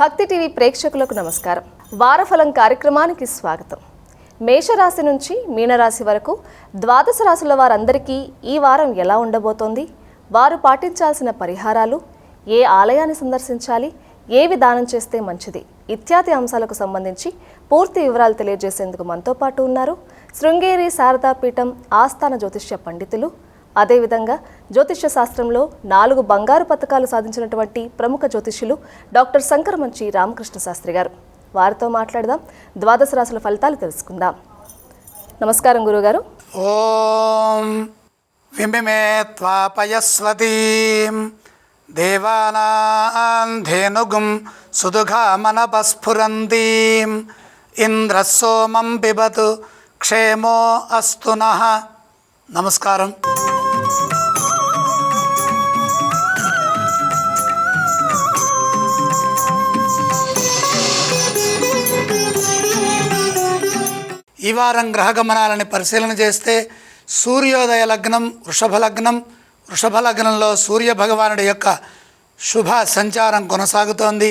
భక్తి టీవీ ప్రేక్షకులకు నమస్కారం. వారఫలం కార్యక్రమానికి స్వాగతం. మేషరాశి నుంచి మీనరాశి వరకు ద్వాదశ రాశుల వారందరికీ ఈ వారం ఎలా ఉండబోతోంది? వారు పాటించాల్సిన పరిహారాలు ఏ ఆలయాన్ని సందర్శించాలి ఏ విధానం చేస్తే మంచిది? ఇత్యాది అంశాలకు సంబంధించి పూర్తి వివరాలు తెలియజేసేందుకు మనతో పాటు ఉన్నారు శృంగేరి శారదాపీఠం ఆస్థాన జ్యోతిష్య పండితులు అదేవిధంగా జ్యోతిష్య శాస్త్రంలో నాలుగు బంగారు పథకాలు సాధించినటువంటి ప్రముఖ జ్యోతిష్యులు డాక్టర్ శంకరమంచి రామకృష్ణ శాస్త్రి గారు. వారితో మాట్లాడదాం. ద్వాదశ రాసుల ఫలితాలు తెలుసుకుందాం. నమస్కారం గురుగారు. ఓం విమిమే త్వాపయస్వతీం. దేవానాం ధేనుగుం ఇంద్రసోమం పిబతు క్షేమో అస్తు నమస్కారం. ఈ వారం గ్రహగమనాలని పరిశీలన చేస్తే సూర్యోదయ లగ్నం వృషభ లగ్నం. వృషభ లగ్నంలో సూర్య భగవానుడి యొక్క శుభ సంచారం కొనసాగుతోంది.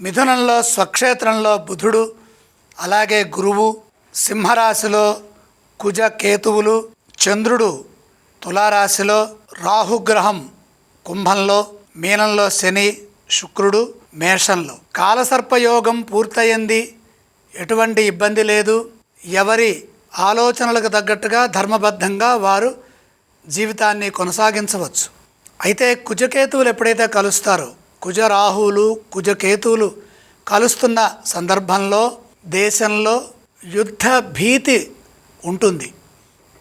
మిథునంలో స్వక్షేత్రంలో బుధుడు అలాగే గురువు సింహరాశిలో కుజ కేతువులు చంద్రుడు తులారాశిలో రాహుగ్రహం కుంభంలో మీనంలో శని శుక్రుడు మేషంలో. కాలసర్పయోగం పూర్తయింది. ఎటువంటి ఇబ్బంది లేదు. ఎవరి ఆలోచనలకు తగ్గట్టుగా ధర్మబద్ధంగా వారు జీవితాన్ని కొనసాగించవచ్చు. అయితే కుజకేతువులు ఎప్పుడైతే కలుస్తారో కుజరాహువులు కుజకేతువులు కలుస్తున్న సందర్భంలో దేశంలో యుద్ధ భీతి ఉంటుంది.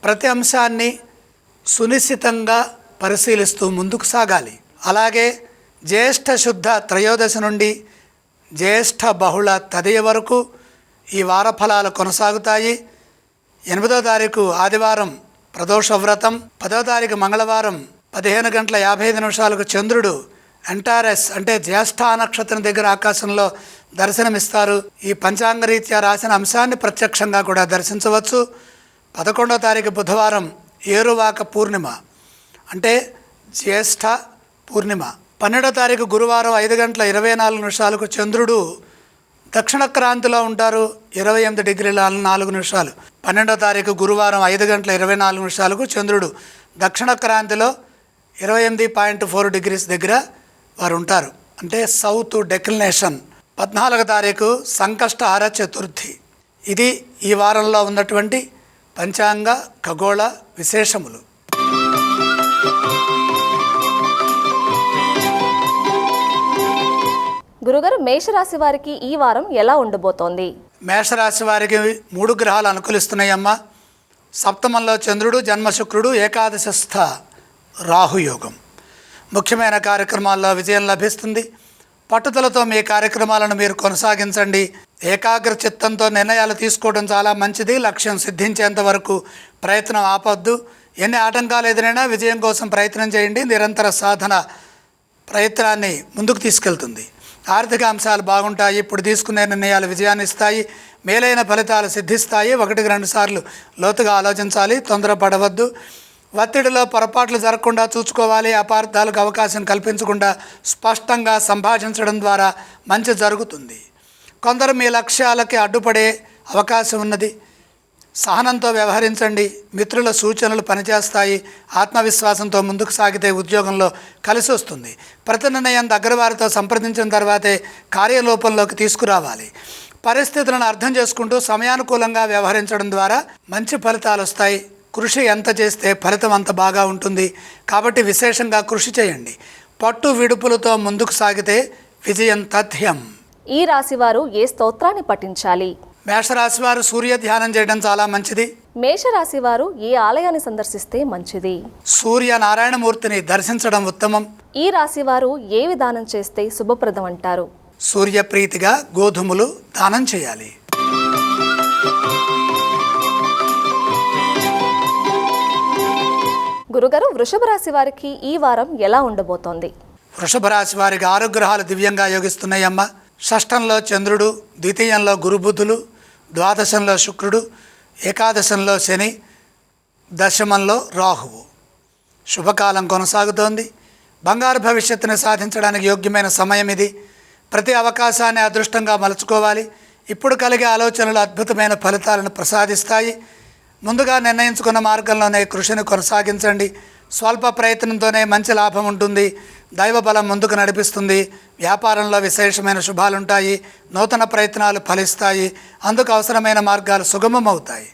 ప్రతి అంశాన్ని సునిశ్చితంగా పరిశీలిస్తూ ముందుకు సాగాలి. అలాగే జ్యేష్ఠ శుద్ధ త్రయోదశి నుండి జ్యేష్ఠ బహుళ తదయ వరకు ఈ వార ఫలాలు కొనసాగుతాయి. ఎనిమిదో తారీఖు ఆదివారం ప్రదోష వ్రతం పదో తారీఖు మంగళవారం పదిహేను గంటల యాభై ఐదు నిమిషాలకు చంద్రుడు ఎంటారెస్ అంటే జ్యేష్ఠ నక్షత్రం దగ్గర ఆకాశంలో దర్శనమిస్తారు. ఈ పంచాంగరీత్యా రాసిన అంశాన్ని ప్రత్యక్షంగా కూడా దర్శించవచ్చు. పదకొండో తారీఖు బుధవారం ఏరువాక పూర్ణిమ అంటే జ్యేష్ఠ పూర్ణిమ. పన్నెండో తారీఖు గురువారం ఐదు గంటల ఇరవై నాలుగు నిమిషాలకు చంద్రుడు దక్షిణ క్రాంతిలో ఉంటారు ఇరవై ఎనిమిది డిగ్రీల నాలుగు నిమిషాలు. పన్నెండో తారీఖు గురువారం ఐదు గంటల ఇరవై నాలుగు నిమిషాలకు చంద్రుడు దక్షిణ క్రాంతిలో ఇరవై ఎనిమిది పాయింట్ ఫోర్ డిగ్రీస్ దగ్గర వారు ఉంటారు. అంటే సౌత్ డెక్లినేషన్. పద్నాలుగో తారీఖు సంకష్టహార చతుర్థి. ఇది ఈ వారంలో ఉన్నటువంటి పంచాంగ ఖగోళ విశేషములు. గురుగారు మేషరాశి వారికి ఈ వారం ఎలా ఉండబోతోంది? మేషరాశి వారికి మూడు గ్రహాలు అనుకూలిస్తున్నాయమ్మా. సప్తమంలో చంద్రుడు జన్మ శుక్రుడు ఏకాదశస్థ రాహుయోగం. ముఖ్యమైన కార్యక్రమాల్లో విజయం లభిస్తుంది. పట్టుదలతో మీ కార్యక్రమాలను మీరు కొనసాగించండి. ఏకాగ్ర చిత్తంతో నిర్ణయాలు తీసుకోవడం చాలా మంచిది. లక్ష్యం సిద్ధించేంత వరకు ప్రయత్నం ఆపొద్దు. ఎన్ని ఆటంకాలు ఎదురైనా విజయం కోసం ప్రయత్నం చేయండి. నిరంతర సాధన ప్రయత్నాన్ని ముందుకు తీసుకెళ్తుంది. ఆర్థిక అంశాలు బాగుంటాయి ఇప్పుడు తీసుకునే నిర్ణయాలు విజయాన్ని ఇస్తాయి మేలైన ఫలితాలు సిద్ధిస్తాయి. ఒకటికి రెండు సార్లు లోతుగా ఆలోచించాలి తొందరపడవద్దు. ఒత్తిడిలో పొరపాట్లు జరగకుండా చూసుకోవాలి అపార్థాలకు అవకాశం కల్పించకుండా స్పష్టంగా సంభాషించడం ద్వారా మంచి జరుగుతుంది. కొందరు మీ లక్ష్యాలకి అడ్డుపడే అవకాశం ఉన్నది. సహనంతో వ్యవహరించండి. మిత్రుల సూచనలు పనిచేస్తాయి. ఆత్మవిశ్వాసంతో ముందుకు సాగితే ఉద్యోగంలో కలిసి వస్తుంది. ప్రతి నిర్ణయం దగ్గర వారితో సంప్రదించిన తర్వాతే కార్యలోపంలోకి తీసుకురావాలి. పరిస్థితులను అర్థం చేసుకుంటూ సమయానుకూలంగా వ్యవహరించడం ద్వారా మంచి ఫలితాలు వస్తాయి. కృషి ఎంత చేస్తే ఫలితం అంత బాగా ఉంటుంది. కాబట్టి విశేషంగా కృషి చేయండి. పట్టు విడుపులతో ముందుకు సాగితే విజయం తథ్యం. ఈ రాశివారు ఏ స్తోత్రాన్ని పఠించాలి? మేషరాశి వారు సూర్య ధ్యానం చేయడం చాలా మంచిది. మేషరాశి వారు ఏ ఆలయాన్ని సందర్శిస్తే మంచిది? సూర్య నారాయణమూర్తిని దర్శించడం ఉత్తమం. ఈ రాశి వారు ఏ విధానం చేస్తే శుభప్రదం అంటారు? సూర్యప్రీతిగా గోధుమలు దానం చేయాలి. గురుగారు వృషభ రాశి వారికి ఈ వారం ఎలా ఉండబోతోంది? వృషభ రాశి వారికి ఆరు గ్రహాలు దివ్యంగా యోగిస్తున్నాయమ్మ. షష్టంలో చంద్రుడు ద్వితీయంలో గురుబుధులు ద్వాదశంలో శుక్రుడు ఏకాదశంలో శని దశమంలో రాహువు. శుభకాలం కొనసాగుతోంది. బంగారు భవిష్యత్తును సాధించడానికి యోగ్యమైన సమయం ఇది. ప్రతి అవకాశాన్ని అదృష్టంగా మలుచుకోవాలి. ఇప్పుడు కలిగే ఆలోచనలు అద్భుతమైన ఫలితాలను ప్రసాదిస్తాయి. ముందుగా నిర్ణయించుకున్న మార్గంలోనే కృషిని కొనసాగించండి. స్వల్ప ప్రయత్నంతోనే మంచి లాభం ఉంటుంది. దైవ బలం ముందుకు నడిపిస్తుంది. వ్యాపారంలో విశేషమైన శుభాలుంటాయి. నూతన ప్రయత్నాలు ఫలిస్తాయి. అందుకు అవసరమైన మార్గాలు సుగమమవుతాయి.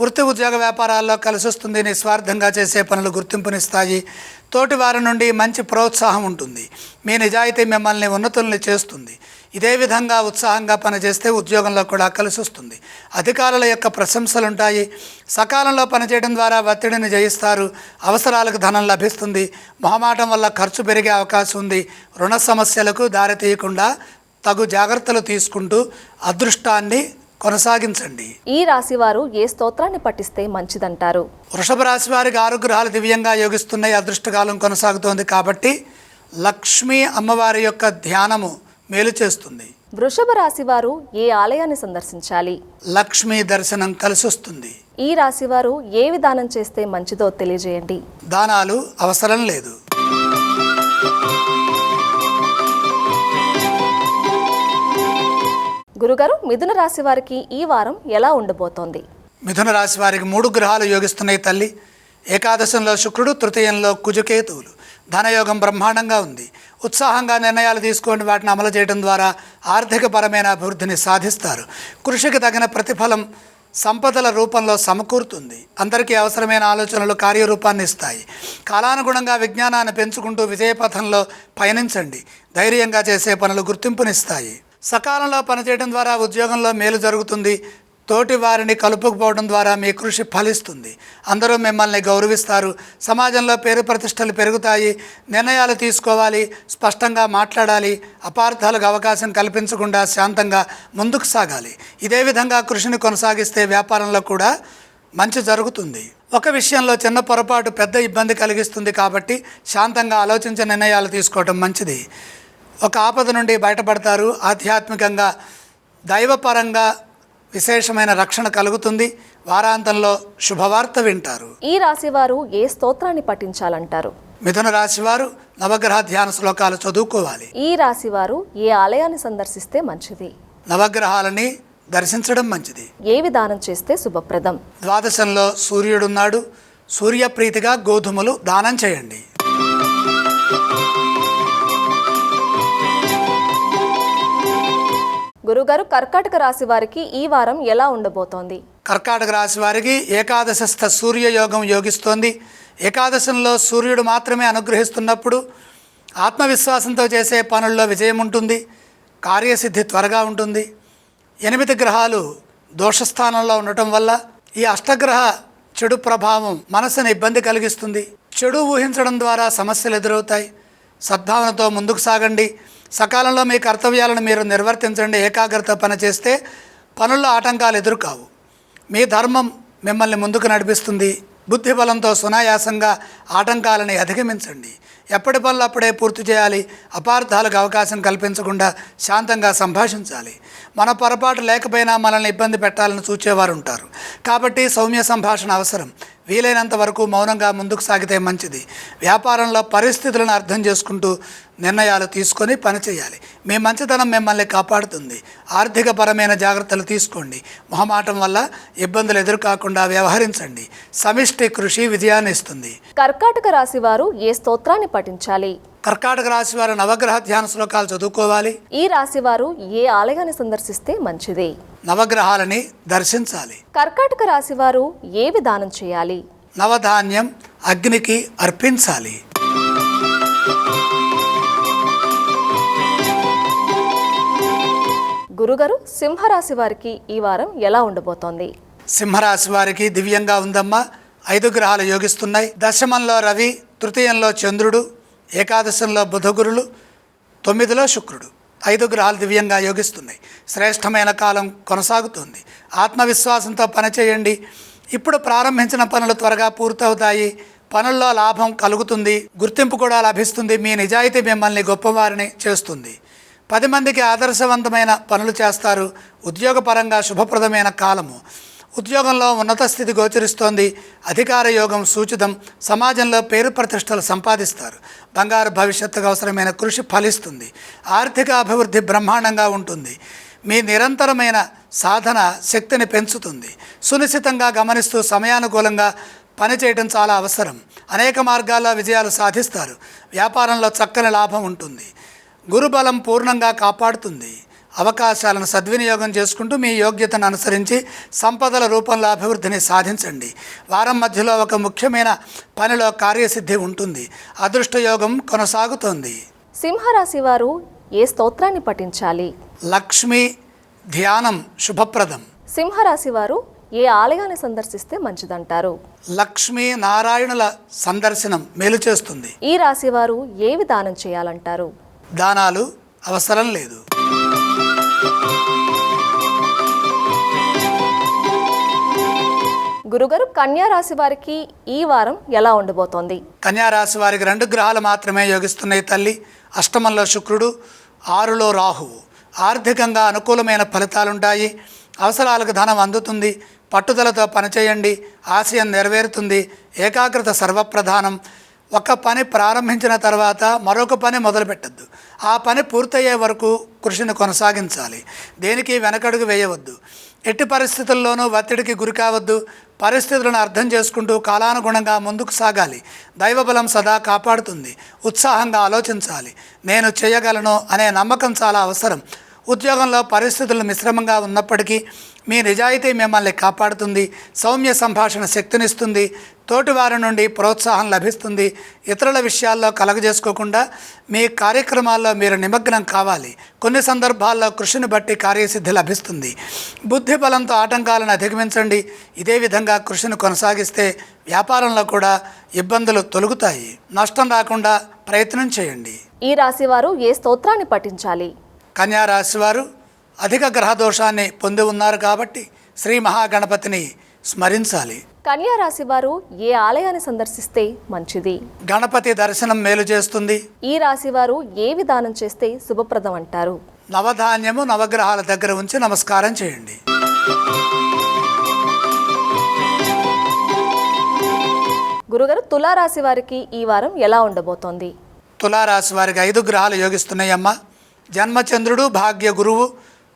వృత్తి ఉద్యోగ వ్యాపారాల్లో కలిసొస్తుంది. నిస్వార్థంగా చేసే పనులు గుర్తింపునిస్తాయి. తోటి వారి నుండి మంచి ప్రోత్సాహం ఉంటుంది. మీ నిజాయితీ మిమ్మల్ని ఉన్నతుల్ని చేస్తుంది. ఇదే విధంగా ఉత్సాహంగా పనిచేస్తే ఉద్యోగంలో కూడా కలిసి వస్తుంది. అధికారుల యొక్క ప్రశంసలుంటాయి. సకాలంలో పనిచేయడం ద్వారా ఒత్తిడిని జయిస్తారు. అవసరాలకు ధనం లభిస్తుంది. మొహమాటం వల్ల ఖర్చు పెరిగే అవకాశం ఉంది. రుణ సమస్యలకు దారితీయకుండా తగు జాగ్రత్తలు తీసుకుంటూ అదృష్టాన్ని కొనసాగించండి. ఈ రాశి వారు ఏ స్తోత్రాన్ని పఠిస్తే మంచిదంటారు? వృషభ రాశి వారికి ఆరు గ్రహాలు దివ్యంగా యోగిస్తున్నాయి. అదృష్టకాలం కొనసాగుతోంది కాబట్టి లక్ష్మీ అమ్మవారి యొక్క ధ్యానము మేలు చేస్తుంది. వృషభ రాశి వారు ఏ ఆలయాన్ని సందర్శించాలి? లక్ష్మీ దర్శనం కలిసి వస్తుంది. ఈ రాశి వారు ఏ విధానం చేస్తే మంచిదో తెలియజేయండి. దానాలు అవసరం లేదు. గురుగారు మిథున రాశి వారికి ఈ వారం ఎలా ఉండబోతోంది? మిథున రాశి వారికి మూడు గ్రహాలు యోగిస్తున్నాయి తల్లి. ఏకాదశంలో శుక్రుడు తృతీయంలో కుజకేతువులు. ధనయోగం బ్రహ్మాండంగా ఉంది. ఉత్సాహంగా నిర్ణయాలు తీసుకొని వాటిని అమలు చేయడం ద్వారా ఆర్థికపరమైన అభివృద్ధిని సాధిస్తారు. కృషికి తగిన ప్రతిఫలం సంపదల రూపంలో సమకూరుతుంది. అందరికీ అవసరమైన ఆలోచనలు కార్యరూపాన్ని ఇస్తాయి. కాలానుగుణంగా విజ్ఞానాన్ని పెంచుకుంటూ విజయపథంలో పయనించండి. ధైర్యంగా చేసే పనులు గుర్తింపునిస్తాయి. సకాలంలో పనిచేయడం ద్వారా ఉద్యోగంలో మేలు జరుగుతుంది. తోటి వారిని కలుపుకుపోవడం ద్వారా మీ కృషి ఫలిస్తుంది. అందరూ మిమ్మల్ని గౌరవిస్తారు. సమాజంలో పేరు ప్రతిష్టలు పెరుగుతాయి. నిర్ణయాలు తీసుకోవాలి. స్పష్టంగా మాట్లాడాలి. అపార్థాలకు అవకాశం కల్పించకుండా శాంతంగా ముందుకు సాగాలి. ఇదే విధంగా కృషిని కొనసాగిస్తే వ్యాపారంలో కూడా మంచి జరుగుతుంది. ఒక విషయంలో చిన్న పొరపాటు పెద్ద ఇబ్బంది కలిగిస్తుంది కాబట్టి శాంతంగా ఆలోచించే నిర్ణయాలు తీసుకోవడం మంచిది. ఒక ఆపద నుండి బయటపడతారు. ఆధ్యాత్మికంగా దైవపరంగా విశేషమైన రక్షణ కలుగుతుంది. వారాంతంలో శుభవార్త వింటారు. ఈ రాశి వారు ఏ స్తోత్రాన్ని పఠించాలంటారు? మిథున రాశి వారు నవగ్రహ ధ్యాన శ్లోకాలు చదువుకోవాలి. ఈ రాశి వారు ఏ ఆలయాన్ని సందర్శిస్తే మంచిది? నవగ్రహాలని దర్శించడం మంచిది. ఏ విధానం చేస్తే శుభప్రదం? ద్వాదశంలో సూర్యుడున్నాడు. సూర్యప్రీతిగా గోధుమలు దానం చేయండి. గురుగారు కర్కాటక రాశి వారికి ఈ వారం ఎలా ఉండబోతోంది? కర్కాటక రాశి వారికి ఏకాదశస్థ సూర్యయోగం యోగిస్తోంది. ఏకాదశంలో సూర్యుడు మాత్రమే అనుగ్రహిస్తున్నప్పుడు ఆత్మవిశ్వాసంతో చేసే పనుల్లో విజయం ఉంటుంది. కార్యసిద్ధి త్వరగా ఉంటుంది. ఎనిమిది గ్రహాలు దోషస్థానంలో ఉండటం వల్ల ఈ అష్టగ్రహ చెడు ప్రభావం మనసును ఇబ్బంది కలిగిస్తుంది. చెడు ఊహించడం ద్వారా సమస్యలు ఎదురవుతాయి. సద్భావనతో ముందుకు సాగండి. సకాలంలో మీ కర్తవ్యాలను మీరు నిర్వర్తించండి ఏకాగ్రత పని చేస్తే పనుల్లో ఆటంకాలు ఎదురుకావు. మీ ధర్మం మిమ్మల్ని ముందుకు నడిపిస్తుంది. బుద్ధి బలంతో సునాయాసంగా ఆటంకాలని అధిగమించండి. ఎప్పటి పనులు అప్పుడే పూర్తి చేయాలి. అపార్థాలకు అవకాశం కల్పించకుండా శాంతంగా సంభాషించాలి. మన పొరపాటు లేకపోయినా మనల్ని ఇబ్బంది పెట్టాలని చూచేవారు ఉంటారు కాబట్టి సౌమ్య సంభాషణ అవసరం. వీలైనంత వరకు మౌనంగా ముందుకు సాగితే మంచిది. వ్యాపారంలో పరిస్థితులను అర్థం చేసుకుంటూ నిర్ణయాలు తీసుకొని పనిచేయాలి మీ మంచితనం మిమ్మల్ని కాపాడుతుంది. ఆర్థికపరమైన జాగ్రత్తలు తీసుకోండి. మొహమాటం వల్ల ఇబ్బందులు ఎదురుకాకుండా వ్యవహరించండి. సమిష్టి కృషి విజయాన్ని ఇస్తుంది. కర్కాటక రాశి వారు ఏ స్తోత్రాన్ని పఠించాలి? కర్కాటక రాశి వారు నవగ్రహ ధ్యాన శ్లోకాలు చదువుకోవాలి. ఈ రాశి వారు ఏ ఆలయాన్ని సందర్శిస్తే మంచిది? నవగ్రహాలని దర్శించాలి. కర్కాటక రాశి వారు ఏ విధానం చేయాలి? నవధాన్యం అగ్నికి అర్పించాలి. గురుగారు సింహరాశి వారికి ఈ వారం ఎలా ఉండబోతోంది? సింహరాశి వారికి దివ్యంగా ఉందమ్మా. ఐదు గ్రహాలు యోగిస్తున్నాయి. దశమంలో రవి తృతీయంలో చంద్రుడు ఏకాదశంలో బుధగురులు తొమ్మిదిలో శుక్రుడు. ఐదు గ్రహాలు దివ్యంగా యోగిస్తున్నాయి. శ్రేష్టమైన కాలం కొనసాగుతుంది. ఆత్మవిశ్వాసంతో పనిచేయండి ఇప్పుడు ప్రారంభించిన పనులు త్వరగా పూర్తవుతాయి. పనుల్లో లాభం కలుగుతుంది. గుర్తింపు కూడా లభిస్తుంది. మీ నిజాయితీ మిమ్మల్ని గొప్పవారిని చేస్తుంది. పది మందికి ఆదర్శవంతమైన పనులు చేస్తారు. ఉద్యోగపరంగా శుభప్రదమైన కాలము. ఉద్యోగంలో ఉన్నత స్థితి గోచరిస్తోంది. అధికార యోగం సూచితం. సమాజంలో పేరు ప్రతిష్టలు సంపాదిస్తారు. బంగారు భవిష్యత్తుకు అవసరమైన కృషి ఫలిస్తుంది. ఆర్థిక అభివృద్ధి బ్రహ్మాండంగా ఉంటుంది. మీ నిరంతరమైన సాధన శక్తిని పెంచుతుంది. సునిశ్చితంగా గమనిస్తూ సమయానుకూలంగా పనిచేయడం చాలా అవసరం. అనేక మార్గాల్లో విజయాలు సాధిస్తారు. వ్యాపారంలో చక్కని లాభం ఉంటుంది. గురుబలం పూర్ణంగా కాపాడుతుంది. అవకాశాలను సద్వినియోగం చేసుకుంటూ మీ యోగ్యతను అనుసరించి సంపదల రూపంలో అభివృద్ధిని సాధించండి. వారం మధ్యలో ఒక ముఖ్యమైన పనిలో కార్యసిద్ధి ఉంటుంది. అదృష్టయోగం కొనసాగుతోంది. సింహరాశి వారు ఏ స్తోత్రాన్ని పఠించాలి? లక్ష్మి ధ్యానం శుభప్రదం. సింహరాశి వారు ఏ ఆలయాన్ని సందర్శిస్తే మంచిదంటారు? లక్ష్మీ నారాయణుల సందర్శనం మేలు చేస్తుంది. ఈ రాశి వారు ఏవి దానం చేయాలంటారు? దానాలు అవసరం లేదు. గురుగారు కన్యా రాశి వారికి ఈ వారం ఎలా ఉండబోతోంది? కన్యారాశి వారికి రెండు గ్రహాలు మాత్రమే యోగిస్తున్నాయి తల్లి. అష్టమంలో శుక్రుడు ఆరులో రాహువు. ఆర్థికంగా అనుకూలమైన ఫలితాలుంటాయి. అవసరాలకు ధనం అందుతుంది. పట్టుదలతో పనిచేయండి. ఆశయం నెరవేరుతుంది. ఏకాగ్రత సర్వప్రధానం. ఒక పని ప్రారంభించిన తర్వాత మరొక పని మొదలుపెట్టద్దు. ఆ పని పూర్తయ్యే వరకు కృషిని కొనసాగించాలి. దేనికి వెనకడుగు వేయవద్దు. ఎట్టి పరిస్థితుల్లోనూ ఒత్తిడికి గురి కావద్దు. పరిస్థితులను అర్థం చేసుకుంటూ కాలానుగుణంగా ముందుకు సాగాలి. దైవబలం సదా కాపాడుతుంది. ఉత్సాహంగా ఆలోచించాలి. నేను చేయగలను అనే నమ్మకం చాలా అవసరం. ఉద్యోగంలో పరిస్థితులు మిశ్రమంగా ఉన్నప్పటికీ మీ నిజాయితీ మిమ్మల్ని కాపాడుతుంది సౌమ్య సంభాషణ శక్తినిస్తుంది తోటివారి నుండి ప్రోత్సాహం లభిస్తుంది. ఇతరుల విషయాల్లో కలగజేసుకోకుండా మీ కార్యక్రమాల్లో మీరు నిమగ్నం కావాలి. కొన్ని సందర్భాల్లో కృషిని బట్టి కార్యసిద్ధి లభిస్తుంది. బుద్ధి బలంతో ఆటంకాలను అధిగమించండి. ఇదే విధంగా కృషిని కొనసాగిస్తే వ్యాపారంలో కూడా ఇబ్బందులు తొలుగుతాయి. నష్టం రాకుండా ప్రయత్నం చేయండి. ఈ రాశివారు ఏ స్తోత్రాన్ని పఠించాలి? కన్యా రాశి వారు అధిక గ్రహ దోషాన్ని పొంది ఉన్నారు కాబట్టి శ్రీ మహాగణపతిని స్మరించాలి. కన్యా రాశి వారు ఏ ఆలయాన్ని సందర్శిస్తే మంచిది? గణపతి దర్శనం మేలు చేస్తుంది. ఈ రాశి వారు ఏ విధానం చేస్తే శుభప్రదం అంటారు? నవధాన్యము నవగ్రహాల దగ్గర ఉంచి నమస్కారం చేయండి. గురుగారు తులారాశి వారికి ఈ వారం ఎలా ఉండబోతోంది? తులారాశి వారికి ఐదు గ్రహాలు యోగిస్తున్నాయమ్మ. జన్మచంద్రుడు భాగ్య గురువు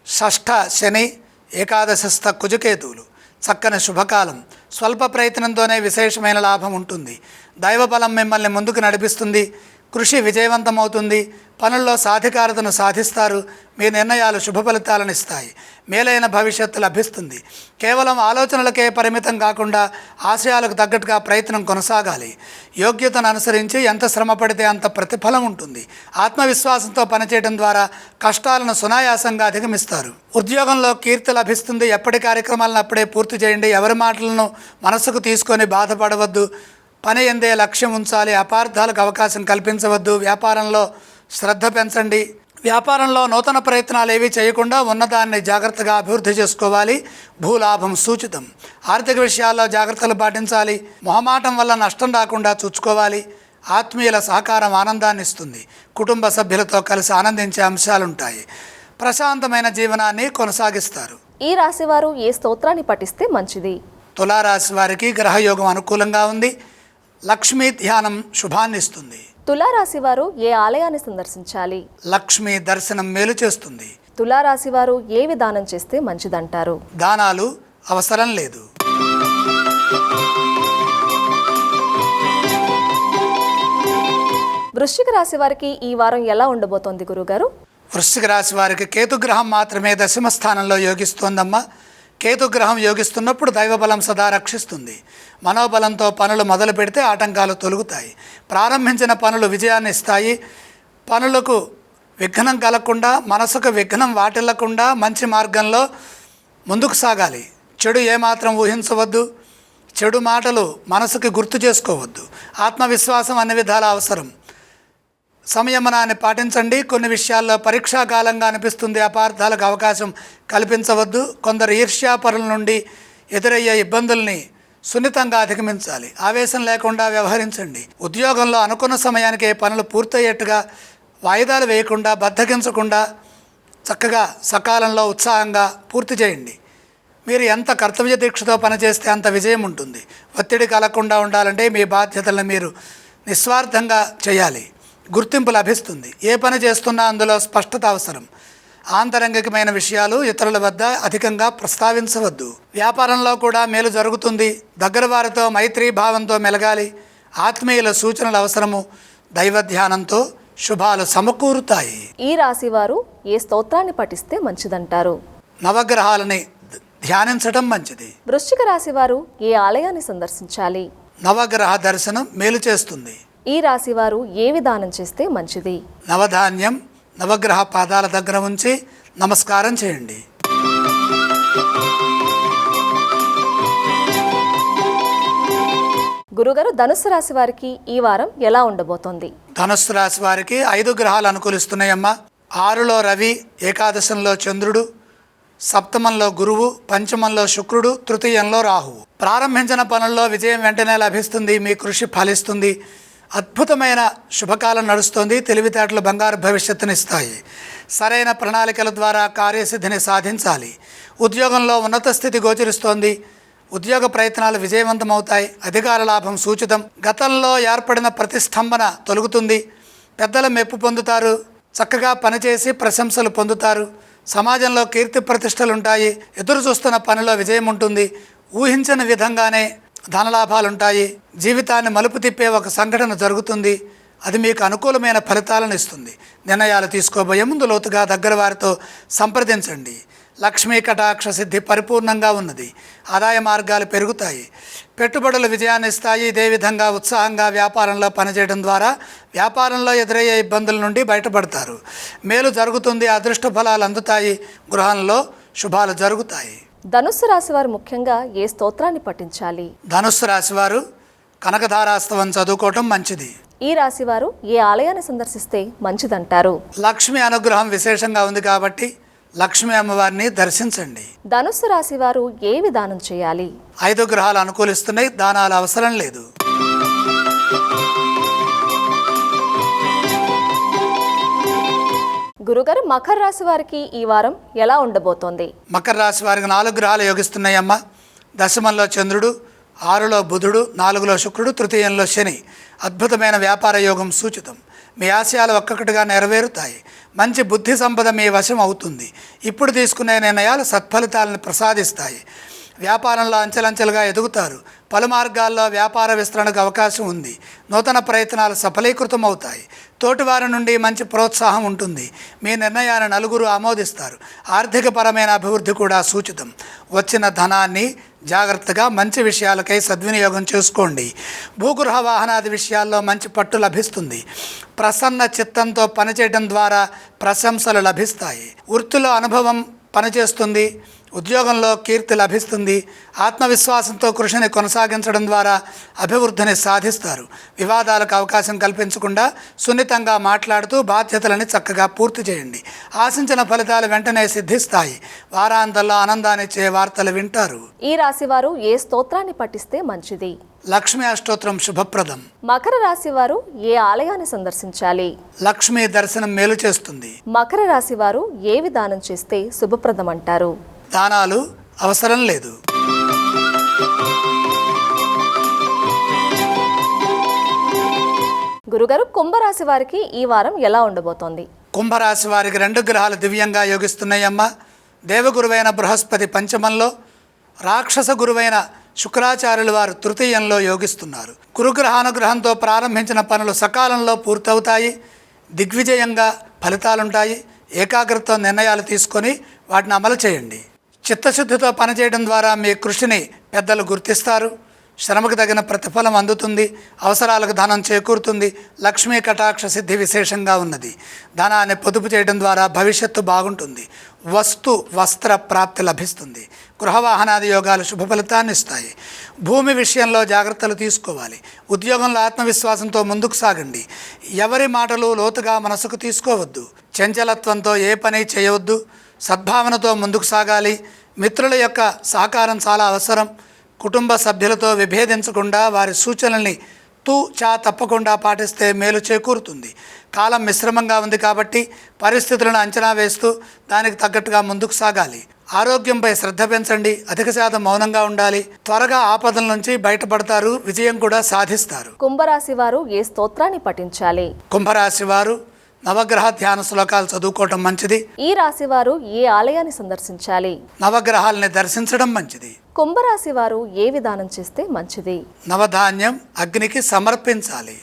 షష్ఠ శని ఏకాదశస్థ కుజకేతువులు చక్కని శుభకాలం. స్వల్ప ప్రయత్నంతోనే విశేషమైన లాభం ఉంటుంది. దైవబలం మిమ్మల్ని ముందుకు నడిపిస్తుంది. కృషి విజయవంతమవుతుంది. పనుల్లో సాధికారతను సాధిస్తారు. మీ నిర్ణయాలు శుభ ఫలితాలను ఇస్తాయి. మేలైన భవిష్యత్తు లభిస్తుంది. కేవలం ఆలోచనలకే పరిమితం కాకుండా ఆశయాలకు తగ్గట్టుగా ప్రయత్నం కొనసాగాలి. యోగ్యతను అనుసరించి ఎంత శ్రమ పడితే అంత ప్రతిఫలం ఉంటుంది. ఆత్మవిశ్వాసంతో పనిచేయడం ద్వారా కష్టాలను సునాయాసంగా అధిగమిస్తారు. ఉద్యోగంలో కీర్తి లభిస్తుంది. ఎప్పటి కార్యక్రమాలను అప్పుడే పూర్తి చేయండి. ఎవరి మాటలను మనసుకు తీసుకొని బాధపడవద్దు. పని ఎందే లక్ష్యం ఉంచాలి అపార్థాలకు అవకాశం కల్పించవద్దు వ్యాపారంలో శ్రద్ధ పెంచండి. వ్యాపారంలో నూతన ప్రయత్నాలు ఏవి చేయకుండా ఉన్నదాన్ని జాగ్రత్తగా అభివృద్ధి చేసుకోవాలి. భూలాభం సూచితం. ఆర్థిక విషయాల్లో జాగ్రత్తలు పాటించాలి. మొహమాటం వల్ల నష్టం రాకుండా చూసుకోవాలి ఆత్మీయుల సహకారం ఆనందాన్ని ఇస్తుంది. కుటుంబ సభ్యులతో కలిసి ఆనందించే అంశాలుంటాయి. ప్రశాంతమైన జీవనాన్ని కొనసాగిస్తారు. ఈ రాశి వారు ఏ స్తోత్రాన్ని పఠిస్తే మంచిది? తులారాశి వారికి గ్రహయోగం అనుకూలంగా ఉంది. లక్ష్మీ ధ్యానం శుభాన్ని ఇస్తుంది. తులారాశి వారు ఏ ఆలయాన్ని సందర్శించాలి? లక్ష్మీ దర్శనం మేలు చేస్తుంది. తులారాశి వారు ఏ విధానం చేస్తే మంచిదంటారు? దానాలు అవసరం లేదు. వృశ్చిక రాశి వారికి ఈ వారం ఎలా ఉండబోతోంది గురుగారు? వృశ్చిక రాశి వారికి కేతుగ్రహం మాత్రమే దశమ స్థానంలో యోగిస్తోందమ్మా. కేతుగ్రహం యోగిస్తున్నప్పుడు దైవబలం సదా రక్షిస్తుంది. మనోబలంతో పనులు మొదలు పెడితే ఆటంకాలు తొలుగుతాయి. ప్రారంభించిన పనులు విజయాన్ని ఇస్తాయి. పనులకు విఘ్నం కలగకుండా మనసుకు విఘ్నం వాటిల్లకుండా మంచి మార్గంలో ముందుకు సాగాలి. చెడు ఏమాత్రం ఊహించవద్దు. చెడు మాటలు మనసుకి గుర్తు చేసుకోవద్దు. ఆత్మవిశ్వాసం అన్ని విధాల అవసరం. సంయమనాన్ని పాటించండి. కొన్ని విషయాల్లో పరీక్షాకాలంగా అనిపిస్తుంది. అపార్థాలకు అవకాశం కల్పించవద్దు. కొందరు ఈర్ష్యాపరుల నుండి ఎదురయ్యే ఇబ్బందుల్ని సున్నితంగా అధిగమించాలి. ఆవేశం లేకుండా వ్యవహరించండి. ఉద్యోగంలో అనుకున్న సమయానికి పనులు పూర్తయ్యేట్టుగా వాయిదాలు వేయకుండా బద్దకించకుండా చక్కగా సకాలంలో ఉత్సాహంగా పూర్తి చేయండి. మీరు ఎంత కర్తవ్య దీక్షతో పనిచేస్తే అంత విజయం ఉంటుంది. ఒత్తిడి కలగకుండా ఉండాలంటే మీ బాధ్యతలను మీరు నిస్వార్థంగా చేయాలి. గుర్తింపు లభిస్తుంది. ఏ పని చేస్తున్నా అందులో స్పష్టత అవసరం. ఆంతరంగికమైన విషయాలు ఇతరుల వద్ద అధికంగా ప్రస్తావించవద్దు. వ్యాపారంలో కూడా మేలు జరుగుతుంది. దగ్గర వారితో మైత్రీ భావంతో మెలగాలి. ఆత్మీయుల సూచనలు అవసరము. దైవ ధ్యానంతో శుభాలు సమకూరుతాయి. ఈ రాశి వారు ఏ స్తోత్రాన్ని పఠిస్తే మంచిదంటారు? నవగ్రహాలని ధ్యానించడం మంచిది. వృశ్చిక రాశి వారు ఏ ఆలయాన్ని సందర్శించాలి? నవగ్రహ దర్శనం మేలు చేస్తుంది. ఈ రాశి వారు ఏ విధానం చేస్తే మంచిది? నవధాన్యం నవగ్రహ పాదాల దగ్గర ఉంచి నమస్కారం చేయండి. గురుగారు ధనుస్సు రాశి వారికి ఈ వారం ఎలా ఉండబోతోంది? ధనుస్సు రాశి వారికి ఐదు గ్రహాలు అనుకూలిస్తున్నాయమ్మా. ఆరులో రవి ఏకాదశంలో చంద్రుడు సప్తమంలో గురువు పంచమంలో శుక్రుడు తృతీయంలో రాహువు. ప్రారంభించిన పనుల్లో విజయం వెంటనే లభిస్తుంది మీ కృషి ఫలిస్తుంది. అద్భుతమైన శుభకాలం నడుస్తుంది. తెలివితేటలు బంగారు భవిష్యత్తునిస్తాయి సరైన ప్రణాళికల ద్వారా కార్యసిద్ధిని సాధించాలి. ఉద్యోగంలో ఉన్నత స్థితి గోచరిస్తోంది. ఉద్యోగ ప్రయత్నాలు విజయవంతమవుతాయి. అధికార లాభం సూచితం. గతంలో ఏర్పడిన ప్రతిష్టంభన తొలుగుతుంది. పెద్దల మెప్పు పొందుతారు. చక్కగా పనిచేసి ప్రశంసలు పొందుతారు. సమాజంలో కీర్తి ప్రతిష్టలు ఉంటాయి ఎదురు చూస్తున్న పనిలో విజయం ఉంటుంది ఊహించని విధంగానే ధనలాభాలుంటాయి. జీవితాన్ని మలుపు తిప్పే ఒక సంఘటన జరుగుతుంది. అది మీకు అనుకూలమైన ఫలితాలను ఇస్తుంది. నిర్ణయాలు తీసుకోబోయే ముందు లోతుగా దగ్గర వారితో సంప్రదించండి. లక్ష్మీ కటాక్ష సిద్ధి పరిపూర్ణంగా ఉన్నది. ఆదాయ మార్గాలు పెరుగుతాయి. పెట్టుబడులు విజయాన్ని ఇస్తాయి. ఇదే విధంగా ఉత్సాహంగా వ్యాపారంలో పనిచేయడం ద్వారా వ్యాపారంలో ఎదురయ్యే ఇబ్బందుల నుండి బయటపడతారు. మేలు జరుగుతుంది. అదృష్ట ఫలాలు అందుతాయి. గృహంలో శుభాలు జరుగుతాయి. ధనుస్సు రాశి వారు ముఖ్యంగా ఏ స్తోత్రాన్ని పఠించాలి? ధనుస్సు రాశివారు కనకధారాస్తవం చదువుకోవటం మంచిది. ఈ రాశి వారు ఏ ఆలయాన్ని సందర్శిస్తే మంచిదంటారు? లక్ష్మి అనుగ్రహం విశేషంగా ఉంది కాబట్టి లక్ష్మీ అమ్మవారిని దర్శించండి. ధనుస్సు రాశి వారు ఏ విధానం చేయాలి? ఐదు గ్రహాలు అనుకూలిస్తున్నాయి దానాలు అవసరం లేదు. గురుగారు మకర రాశి వారికి ఈ వారం ఎలా ఉండబోతోంది? మకర రాశి వారికి నాలుగు గ్రహాలు యోగిస్తున్నాయమ్మ. దశమంలో చంద్రుడు ఆరులో బుధుడు నాలుగులో శుక్రుడు తృతీయంలో శని. అద్భుతమైన వ్యాపార యోగం సూచితం. మీ ఆశయాలు ఒక్కొక్కటిగా నెరవేరుతాయి. మంచి బుద్ధి సంపద మీ వశం అవుతుంది. ఇప్పుడు తీసుకునే నిర్ణయాలు సత్ఫలితాలను ప్రసాదిస్తాయి. వ్యాపారంలో అంచెలంచెలుగా ఎదుగుతారు. పలు మార్గాల్లో వ్యాపార విస్తరణకు అవకాశం ఉంది. నూతన ప్రయత్నాలు సఫలీకృతం అవుతాయి తోటివారి నుండి మంచి ప్రోత్సాహం ఉంటుంది. మీ నిర్ణయాన్ని నలుగురు ఆమోదిస్తారు. ఆర్థికపరమైన అభివృద్ధి కూడా సూచితం. వచ్చిన ధనాన్ని జాగ్రత్తగా మంచి విషయాలకై సద్వినియోగం చేసుకోండి. భూగృహ వాహనాది విషయాల్లో మంచి పట్టు లభిస్తుంది. ప్రసన్న చిత్తంతో పనిచేయడం ద్వారా ప్రశంసలు లభిస్తాయి. వృత్తిలో అనుభవం పనిచేస్తుంది. ఉద్యోగంలో కీర్తి లభిస్తుంది ఆత్మవిశ్వాసంతో కృషిని కొనసాగించడం ద్వారా అభివృద్ధిని సాధిస్తారు. వివాదాలకు అవకాశం కల్పించకుండా సున్నితంగా మాట్లాడుతూ బాధ్యతలని చక్కగా పూర్తి చేయండి. ఆశించిన ఫలితాలు వెంటనే సిద్ధిస్తాయి. వారాంతంలో ఆనందాన్నిచ్చే వార్తలు వింటారు. ఈ రాశి వారు ఏ స్తోత్రాన్ని పఠిస్తే మంచిది? లక్ష్మీ అష్టోత్తరం శుభప్రదం. మకర రాశి వారు ఏ ఆలయాన్ని సందర్శించాలి? లక్ష్మీ దర్శనం మేలు చేస్తుంది. మకర రాశి వారు ఏ విధానం చేస్తే శుభప్రదం అంటారు? దానాలు అవసరం లేదు. గురుగారు కుంభరాశి వారికి ఈ వారం ఎలా ఉండబోతోంది? కుంభరాశి వారికి రెండు గ్రహాలు దివ్యంగా యోగిస్తున్నాయమ్మ. దేవగురువైన బృహస్పతి పంచమంలో రాక్షస గురువైన శుక్రాచార్యులు వారు తృతీయంలో యోగిస్తున్నారు. గురుగ్రహానుగ్రహంతో ప్రారంభించిన పనులు సకాలంలో పూర్తవుతాయి. దిగ్విజయంగా ఫలితాలుంటాయి. ఏకాగ్రతతో నిర్ణయాలు తీసుకొని వాటిని అమలు చేయండి. చిత్తశుద్ధితో పనిచేయడం ద్వారా మీ కృషిని పెద్దలు గుర్తిస్తారు. శ్రమకు తగిన ప్రతిఫలం అందుతుంది. అవసరాలకు ధనం చేకూరుతుంది. లక్ష్మీ కటాక్ష సిద్ధి విశేషంగా ఉన్నది. ధనాన్ని పొదుపు చేయడం ద్వారా భవిష్యత్తు బాగుంటుంది. వస్తు వస్త్ర ప్రాప్తి లభిస్తుంది. గృహవాహనాది యోగాలు శుభ ఫలితాన్ని ఇస్తాయి. భూమి విషయంలో జాగ్రత్తలు తీసుకోవాలి. ఉద్యోగంలో ఆత్మవిశ్వాసంతో ముందుకు సాగండి. ఎవరి మాటలు లోతుగా మనసుకు తీసుకోవద్దు. చంచలత్వంతో ఏ పని చేయవద్దు. సద్భావనతో ముందుకు సాగాలి. మిత్రుల యొక్క సహకారం చాలా అవసరం. కుటుంబ సభ్యులతో విభేదించకుండా వారి సూచనల్ని తూ చా తప్పకుండా పాటిస్తే మేలు చేకూరుతుంది. కాలం మిశ్రమంగా ఉంది కాబట్టి పరిస్థితులను అంచనా వేస్తూ దానికి తగ్గట్టుగా ముందుకు సాగాలి. ఆరోగ్యంపై శ్రద్ధ పెంచండి. అధిక శాతం మౌనంగా ఉండాలి. త్వరగా ఆపదల నుంచి బయటపడతారు. విజయం కూడా సాధిస్తారు. కుంభరాశి వారు ఏ స్తోత్రాన్ని పఠించాలి? కుంభరాశి వారు నవగ్రహ ధ్యాన శ్లోకాలు చదువుకోవటం మంచిది. ఈ రాశి వారు ఏ ఆలయాన్ని సందర్శించాలి? నవగ్రహాలని దర్శించడం మంచిది. కుంభరాశి వారు ఏ విధానం చేస్తే మంచిది? నవధాన్యం అగ్నికి సమర్పించాలి.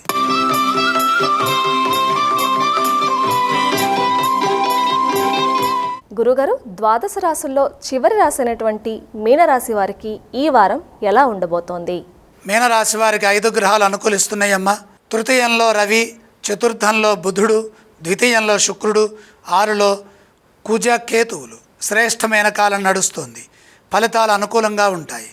గురుగారు ద్వాదశ రాశుల్లో చివరి రాశి అయినటువంటి మీనరాశి వారికి ఈ వారం ఎలా ఉండబోతోంది? మీనరాశి వారికి ఐదు గ్రహాలు అనుకూలిస్తున్నాయమ్మా. తృతీయంలో రవి చతుర్థంలో బుధుడు ద్వితీయంలో శుక్రుడు ఆరులో కుజ కేతువులు శ్రేష్టమైన కాలం నడుస్తుంది. ఫలితాలు అనుకూలంగా ఉంటాయి.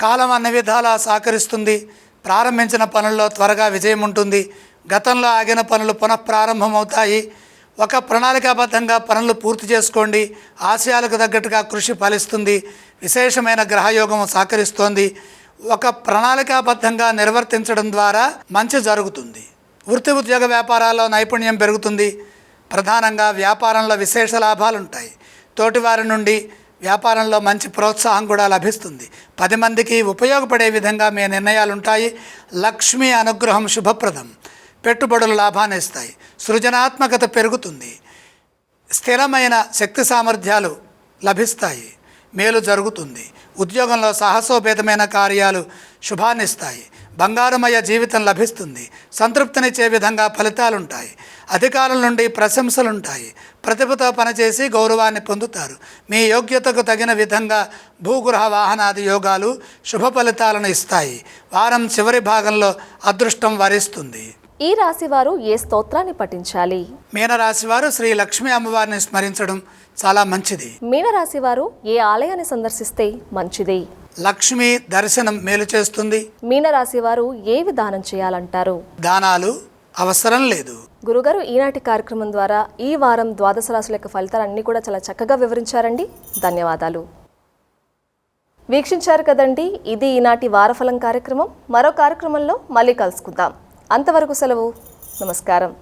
కాలం అన్ని విధాలా సహకరిస్తుంది. ప్రారంభించిన పనుల్లో త్వరగా విజయం ఉంటుంది. గతంలో ఆగిన పనులు పునఃప్రారంభమవుతాయి. ఒక ప్రణాళికాబద్ధంగా పనులు పూర్తి చేసుకోండి. ఆశయాలకు తగ్గట్టుగా కృషి ఫలిస్తుంది. విశేషమైన గ్రహయోగం సహకరిస్తోంది. ఒక ప్రణాళికాబద్ధంగా నిర్వర్తించడం ద్వారా మంచి జరుగుతుంది. వృత్తి ఉద్యోగ వ్యాపారాల్లో నైపుణ్యం పెరుగుతుంది. ప్రధానంగా వ్యాపారంలో విశేష లాభాలు ఉంటాయి తోటివారి నుండి వ్యాపారంలో మంచి ప్రోత్సాహం కూడా లభిస్తుంది. పది మందికి ఉపయోగపడే విధంగా మీ నిర్ణయాలు ఉంటాయి లక్ష్మీ అనుగ్రహం శుభప్రదం. పెట్టుబడులు లాభాన్ని ఇస్తాయి. సృజనాత్మకత పెరుగుతుంది. స్థిరమైన శక్తి సామర్థ్యాలు లభిస్తాయి. మేలు జరుగుతుంది. ఉద్యోగంలో సాహసోపేతమైన కార్యాలు శుభాన్నిస్తాయి. బంగారమయ జీవితం లభిస్తుంది. సంతృప్తినిచ్చే విధంగా ఫలితాలుంటాయి. అధికారుల నుండి ప్రశంసలుంటాయి. ప్రతిభతో పనిచేసి గౌరవాన్ని పొందుతారు. మీ యోగ్యతకు తగిన విధంగా భూగృహ వాహనాది యోగాలు శుభ ఫలితాలను ఇస్తాయి. వారం చివరి భాగంలో అదృష్టం వరిస్తుంది. ఈ రాశి వారు ఏ స్తోత్రాన్ని పఠించాలి? మీనరాశి వారు శ్రీ లక్ష్మీ అమ్మవారిని స్మరించడం చాలా మంచిది. మీనరాశి వారు ఏ ఆలయాన్ని సందర్శిస్తే మంచిది? లక్ష్మి దర్శనం మేలు చేస్తుంది. మీనరాశి వారు ఏ విధానం చేయాలంటారు? దానాలు అవసరం లేదు. గురుగారు ఈనాటి కార్యక్రమం ద్వారా ఈ వారం ద్వాదశ రాశుల యొక్క ఫలితాలన్నీ కూడా చాలా చక్కగా వివరించారండి. ధన్యవాదాలు. వీక్షించారు కదండి ఇది ఈనాటి వారఫలం కార్యక్రమం. మరో కార్యక్రమంలో మళ్ళీ కలుసుకుందాం. అంతవరకు సెలవు. నమస్కారం.